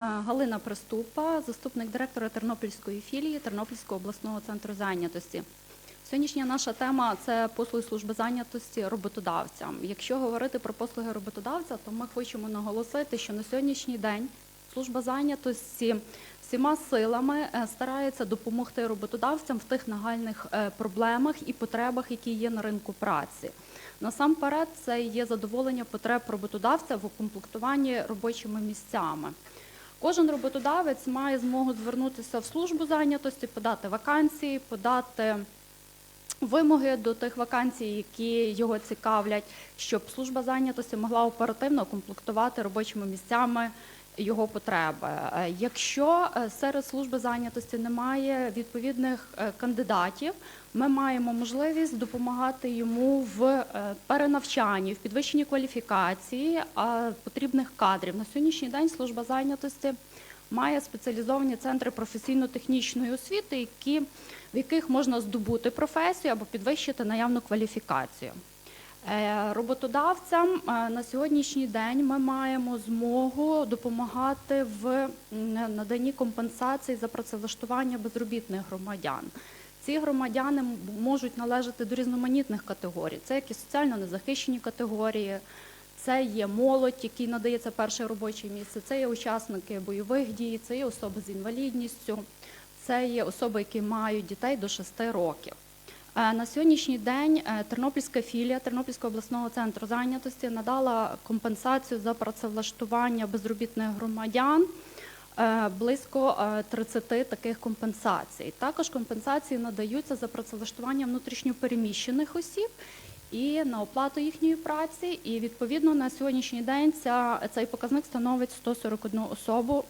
Галина Приступа, заступник директора Тернопільської філії Тернопільського обласного центру зайнятості. Сьогоднішня наша тема це послуги служби зайнятості роботодавцям. Якщо говорити про послуги роботодавця, то ми хочемо наголосити, що на сьогоднішній день служба зайнятості всіма силами е, старається допомогти роботодавцям в тих нагальних е, проблемах і потребах, які є на ринку праці. Насамперед, це є задоволення потреб роботодавця в укомплектуванні робочими місцями. Кожен роботодавець має змогу звернутися в службу зайнятості, подати вакансії, подати вимоги до тих вакансій, які його цікавлять, щоб служба зайнятості могла оперативно комплектувати робочими місцями його потреби. Е, Якщо е, серед служби зайнятості немає відповідних е, кандидатів, ми маємо можливість допомагати йому в перенавчанні, в підвищенні кваліфікації потрібних кадрів. На сьогоднішній день служба зайнятості має спеціалізовані центри професійно-технічної освіти, які, в яких можна здобути професію або підвищити наявну кваліфікацію. Е, Роботодавцям е, на сьогоднішній день ми маємо змогу допомагати в наданні компенсацій за працевлаштування безробітних громадян. Ці громадяни можуть належати до різноманітних категорій. Це як і соціально незахищені категорії, це є молодь, якій надається перше робоче місце, це є учасники бойових дій, це є особи з інвалідністю, це є особи, які мають дітей до 6 років. Е, На сьогоднішній день е, Тернопільська філія Тернопільського обласного центру зайнятості надала компенсацію за працевлаштування безробітних громадян. е, Близько е, 30 таких компенсацій. Також компенсації надаються за працевлаштування внутрішньопереміщених осіб і на оплату їхньої праці. І відповідно на сьогоднішній день ця, цей показник становить 141 особу,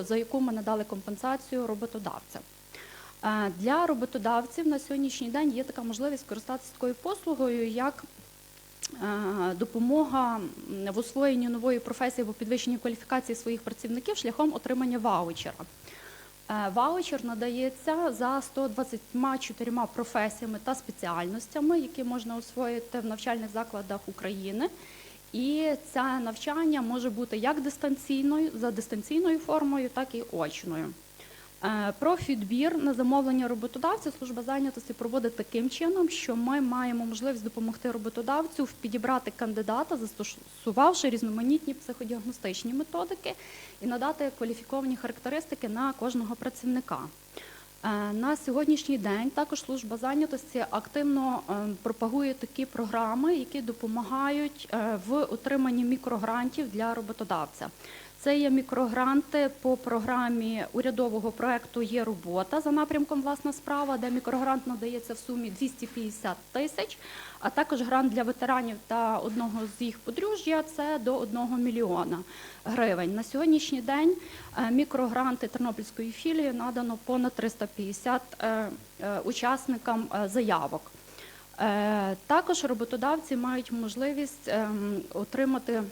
за яку ми надали компенсацію роботодавцям. Для роботодавців на сьогоднішній день є така можливість користатися такою послугою, як допомога в освоєнні нової професії або підвищенні кваліфікації своїх працівників шляхом отримання ваучера. Е, Ваучер надається за 124 професіями та спеціальностями, які можна освоїти в навчальних закладах України. І це навчання може бути як дистанційною за дистанційною формою, так і очною. Е, Про підбір на замовлення роботодавця служба зайнятості проводить таким чином, що ми маємо можливість допомогти роботодавцю підібрати кандидата, застосувавши різноманітні психодіагностичні методики і надати кваліфіковані характеристики на кожного працівника. Е, На сьогоднішній день також служба зайнятості активно е, пропагує такі програми, які допомагають в отриманні мікрогрантів для роботодавця. Це є мікрогранти по програмі урядового проекту Є робота за напрямком Власна справа, де мікрогрант надається в сумі 250 тисяч, а також грант для ветеранів та одного з їх подружжя це до 1 мільйона гривень. На сьогоднішній день е, мікрогранти Тернопільської філії надано понад 350 е, е, учасникам заявок. Також роботодавці мають можливість ем, отримати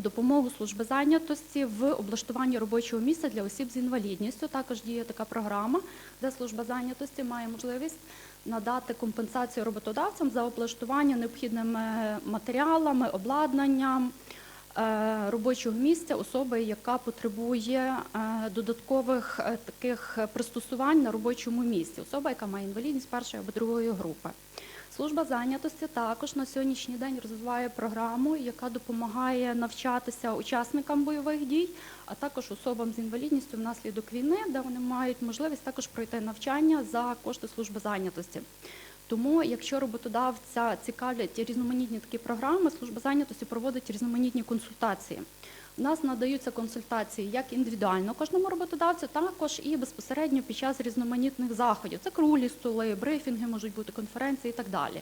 допомогу служби зайнятості в облаштуванні робочого місця для осіб з інвалідністю. Також діє така програма, де служба зайнятості має можливість надати компенсацію роботодавцям за облаштування необхідними матеріалами, обладнанням. е, Робочого місця особи, яка потребує е, додаткових е, таких пристосувань на робочому місці, особа, яка має інвалідність першої або другої групи. Служба зайнятості також на сьогоднішній день розвиває програму, яка допомагає навчатися учасникам бойових дій, а також особам з інвалідністю внаслідок війни, де вони мають можливість також пройти навчання за кошти служби зайнятості. Тому, якщо роботодавця цікавлять різноманітні такі програми, служба зайнятості проводить різноманітні консультації. У нас надаються консультації як індивідуально кожному роботодавцю, також і безпосередньо під час різноманітних заходів. Це круглі столи, брифінги можуть бути конференції і так далі.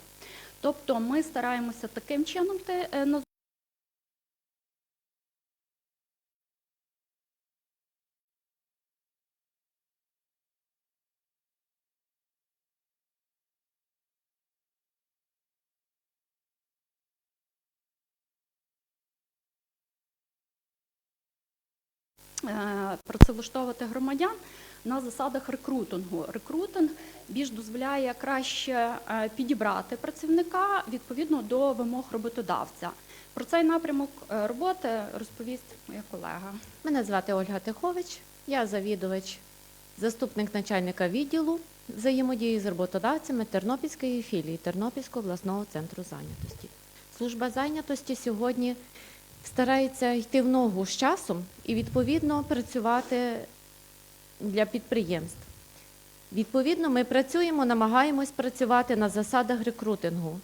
Тобто ми стараємося таким чином працевлаштовувати громадян на засадах рекрутингу. Рекрутинг більш дозволяє краще е, підібрати працівника відповідно до вимог роботодавця. Про цей напрямок е, роботи розповість моя колега. Мене звати Ольга Тихович, я завідувач, заступник начальника відділу взаємодії з роботодавцями Тернопільської філії Тернопільського обласного центру зайнятості. Служба зайнятості сьогодні старається йти в ногу з часом і відповідно працювати для підприємств. Відповідно, ми працюємо, намагаємось працювати на засадах рекрутингу.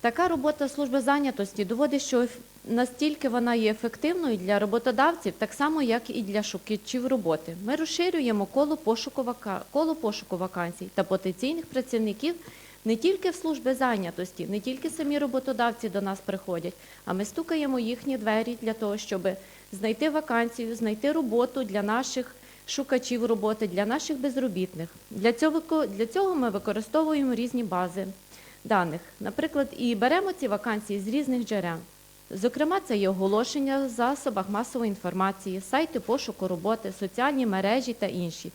Така робота служби зайнятості доводить, що настільки вона є ефективною для роботодавців, так само, як і для шукачів роботи. Ми розширюємо коло пошуку, коло пошуку вакансій та потенційних працівників не тільки в службі зайнятості, не тільки самі роботодавці до нас приходять, а ми стукаємо їхні двері для того, щоб знайти вакансію, знайти роботу для наших шукачів роботи, для наших безробітних. Для цього, для цього ми використовуємо різні бази даних. Наприклад, і беремо ці вакансії з різних джерел. Зокрема, це є оголошення в засобах масової інформації, сайти пошуку роботи, соціальні мережі та інші.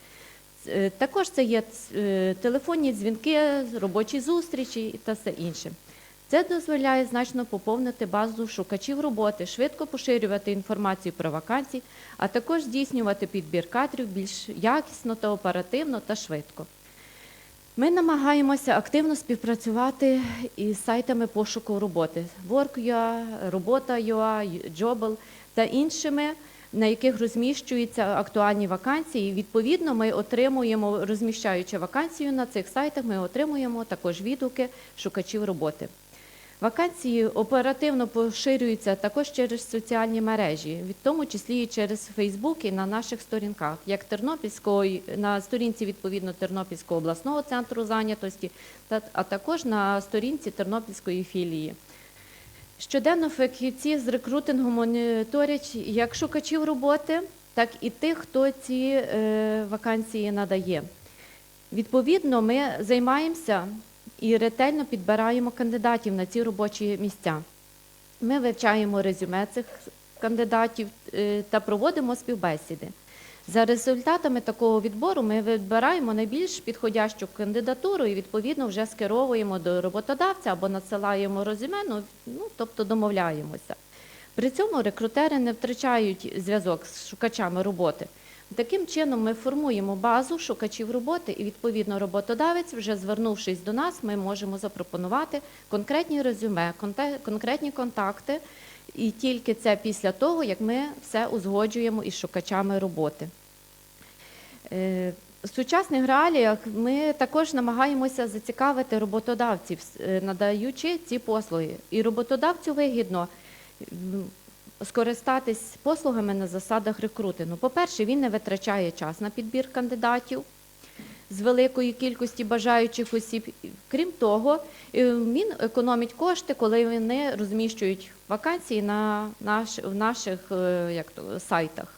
Е, Також це є е, телефонні дзвінки, робочі зустрічі та все інше. Це дозволяє значно поповнити базу шукачів роботи, швидко поширювати інформацію про вакансії, а також здійснювати підбір кадрів більш якісно та оперативно та швидко. Ми намагаємося активно співпрацювати із сайтами пошуку роботи Work.ua, Робота.ua, Jobl та іншими, на яких розміщуються актуальні вакансії. Відповідно, ми отримуємо, розміщаючи вакансію на цих сайтах, ми отримуємо також відгуки шукачів роботи. Вакансії оперативно поширюються також через соціальні мережі, в тому числі і через Фейсбук і на наших сторінках, як Тернопільської на сторінці відповідно Тернопільського обласного центру зайнятості, а також на сторінці Тернопільської філії. Щоденно фахівці з рекрутингу моніторять як шукачів роботи, так і тих, хто ці е, вакансії надає. Відповідно, ми займаємося і ретельно підбираємо кандидатів на ці робочі місця. Ми вивчаємо резюме цих кандидатів е, та проводимо співбесіди. За результатами такого відбору ми вибираємо найбільш підходящу кандидатуру і відповідно вже скеровуємо до роботодавця або надсилаємо резюме, ну, ну тобто домовляємося. При цьому рекрутери не втрачають зв'язок з шукачами роботи. Таким чином ми формуємо базу шукачів роботи, і відповідно роботодавець, вже звернувшись до нас, ми можемо запропонувати конкретні резюме, конкретні контакти, і тільки це після того, як ми все узгоджуємо із шукачами роботи. Е, В сучасних реаліях ми також намагаємося зацікавити роботодавців, е, надаючи ці послуги. І роботодавцю вигідно скористатись послугами на засадах рекрутингу. По-перше, він не витрачає час на підбір кандидатів з великої кількості бажаючих осіб. Крім того, е, він економить кошти, коли вони розміщують вакансії на наш, в наших е, як то, сайтах.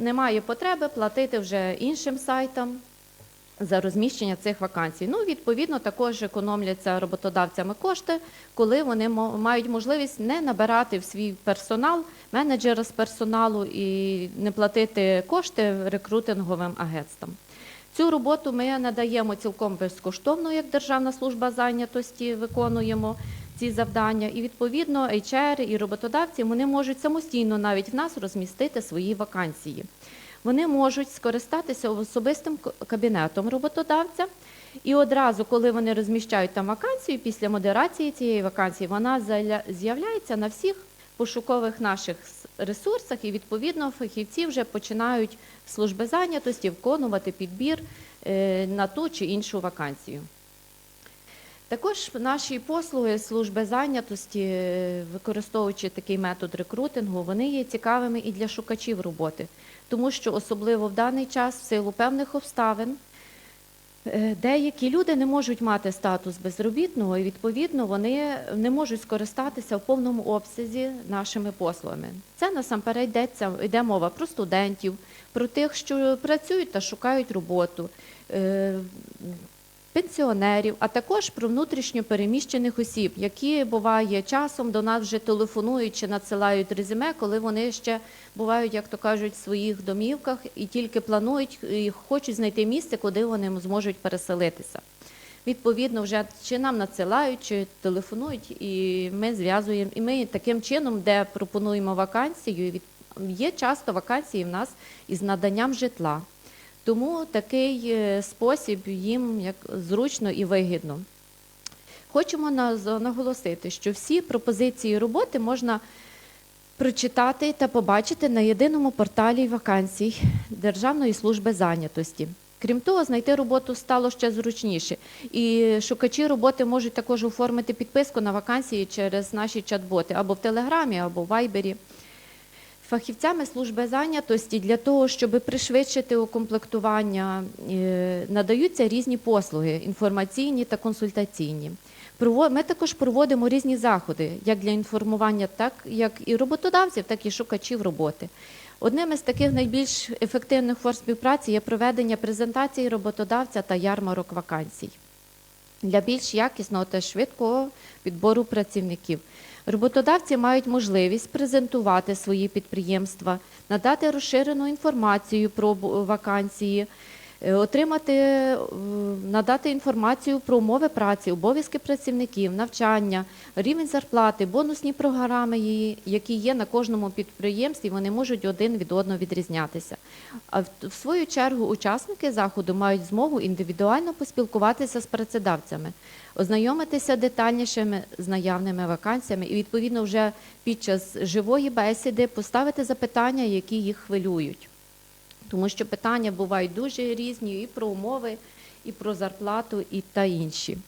Немає потреби платити вже іншим сайтам за розміщення цих вакансій. Ну, відповідно, також економляться роботодавцями кошти, коли вони мають можливість не набирати в свій персонал, менеджера з персоналу і не платити кошти рекрутинговим агентствам. Цю роботу ми надаємо цілком безкоштовно, як Державна служба зайнятості виконуємо ці завдання. І відповідно HR і роботодавці вони можуть самостійно навіть в нас розмістити свої вакансії. Вони можуть скористатися особистим кабінетом роботодавця. І одразу, коли вони розміщають там вакансію, після модерації цієї вакансії вона з'являється на всіх пошукових наших ресурсах, і відповідно фахівці вже починають служби зайнятості виконувати підбір е, на ту чи іншу вакансію. Також наші послуги служби зайнятості, е, використовуючи такий метод рекрутингу, вони є цікавими і для шукачів роботи, тому що особливо в даний час, в силу певних обставин, е, деякі люди не можуть мати статус безробітного, і відповідно вони не можуть скористатися в повному обсязі нашими послугами. Це насамперед йдеться йде мова про студентів, про тих, що працюють та шукають роботу. Е, пенсіонерів, а також про внутрішньо переміщених осіб, які буває часом до нас вже телефонують чи надсилають резюме, коли вони ще бувають, як то кажуть, в своїх домівках і тільки планують і хочуть знайти місце, куди вони зможуть переселитися. Відповідно, вже чи нам надсилають, чи телефонують, і ми зв'язуємо. І ми таким чином, де пропонуємо вакансію, від- є часто вакансії в нас із наданням житла. Тому такий е, спосіб їм як зручно і вигідно. Хочемо наголосити, що всі пропозиції роботи можна прочитати та побачити на єдиному порталі вакансій Державної служби зайнятості. Крім того, знайти роботу стало ще зручніше. І шукачі роботи можуть також оформити підписку на вакансії через наші чат-боти або в Телеграмі, або в Вайбері. Фахівцями служби зайнятості для того, щоб пришвидшити укомплектування, е, надаються різні послуги інформаційні та консультаційні. Ми також проводимо різні заходи, як для інформування, так як і роботодавців, так і шукачів роботи. Одним із таких найбільш ефективних форм співпраці є проведення презентації роботодавця та ярмарок вакансій для більш якісного та швидкого підбору працівників. Роботодавці мають можливість презентувати свої підприємства, надати розширену інформацію про вакансії, отримати, е, надати інформацію про умови праці, обов'язки працівників, навчання, рівень зарплати, бонусні програми, які є на кожному підприємстві, вони можуть один від одного відрізнятися. А в, свою чергу учасники заходу мають змогу індивідуально поспілкуватися з працедавцями, ознайомитися детальніше з наявними вакансіями і відповідно вже під час живої бесіди поставити запитання, які їх хвилюють. Тому що питання бувають дуже різні і про умови, і про зарплату, і та інші.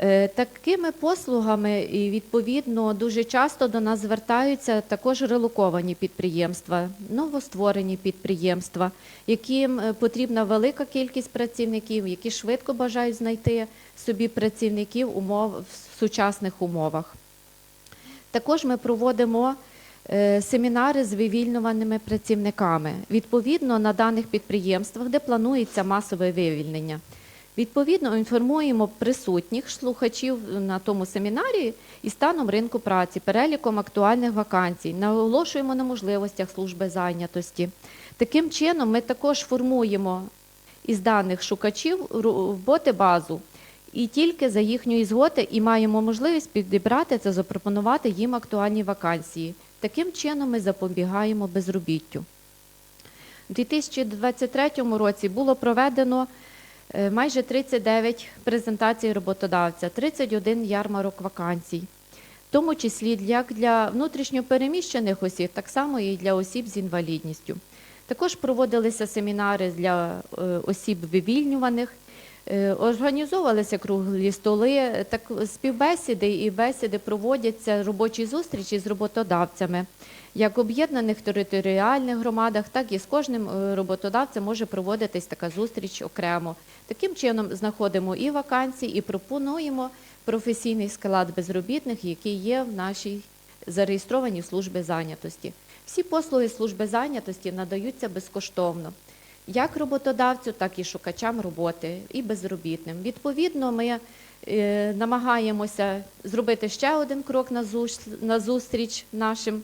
Е, Такими послугами і відповідно дуже часто до нас звертаються також релоковані підприємства, новостворені підприємства, яким е, потрібна велика кількість працівників, які швидко бажають знайти собі працівників умов в сучасних умовах. Також ми проводимо семінари з вивільнюваними працівниками відповідно на даних підприємствах, де планується масове вивільнення. Відповідно, інформуємо присутніх слухачів на тому семінарі і станом ринку праці, переліком актуальних вакансій, наголошуємо на можливостях служби зайнятості. Таким чином, ми також формуємо із даних шукачів роботи базу і тільки за їхньої згоди і маємо можливість підібрати та запропонувати їм актуальні вакансії. Таким чином ми запобігаємо безробіттю. У 2023 році було проведено е, майже 39 презентацій роботодавця, 31 ярмарок вакансій, в тому числі як для внутрішньопереміщених осіб, так само і для осіб з інвалідністю. Також проводилися семінари для е, осіб вивільнюваних, організовувалися круглі столи, так співбесіди і бесіди проводяться робочі зустрічі з роботодавцями, як в об'єднаних територіальних громадах, так і з кожним е, роботодавцем може проводитись така зустріч окремо. Таким чином знаходимо і вакансії, і пропонуємо професійний склад безробітних, який є в нашій зареєстрованій службі зайнятості. Всі послуги служби зайнятості надаються безкоштовно. Як роботодавцю, так і шукачам роботи, і безробітним. Відповідно, ми е, намагаємося зробити ще один крок на зустріч нашим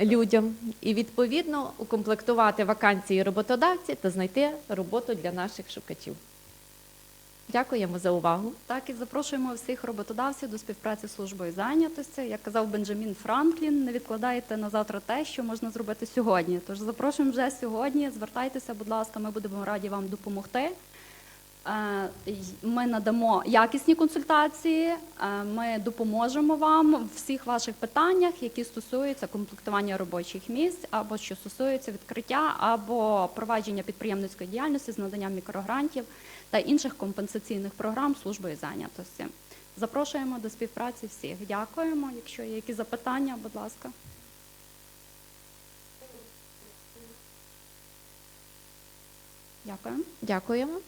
людям і відповідно укомплектувати вакансії роботодавці та знайти роботу для наших шукачів. Дякуємо за увагу. Так і запрошуємо всіх роботодавців до співпраці з службою зайнятості. Як казав Бенджамін Франклін, не відкладайте на завтра те, що можна зробити сьогодні. Тож запрошуємо вже сьогодні. Звертайтеся, будь ласка, ми будемо раді вам допомогти. Е, Ми надамо якісні консультації. е, Ми допоможемо вам в всіх ваших питаннях, які стосуються комплектування робочих місць, або що стосуються відкриття, або провадження підприємницької діяльності з наданням мікрогрантів та інших компенсаційних програм службою зайнятості. Запрошуємо до співпраці всіх. Дякуємо. Якщо є якісь запитання, будь ласка. Дякую. Дякуємо.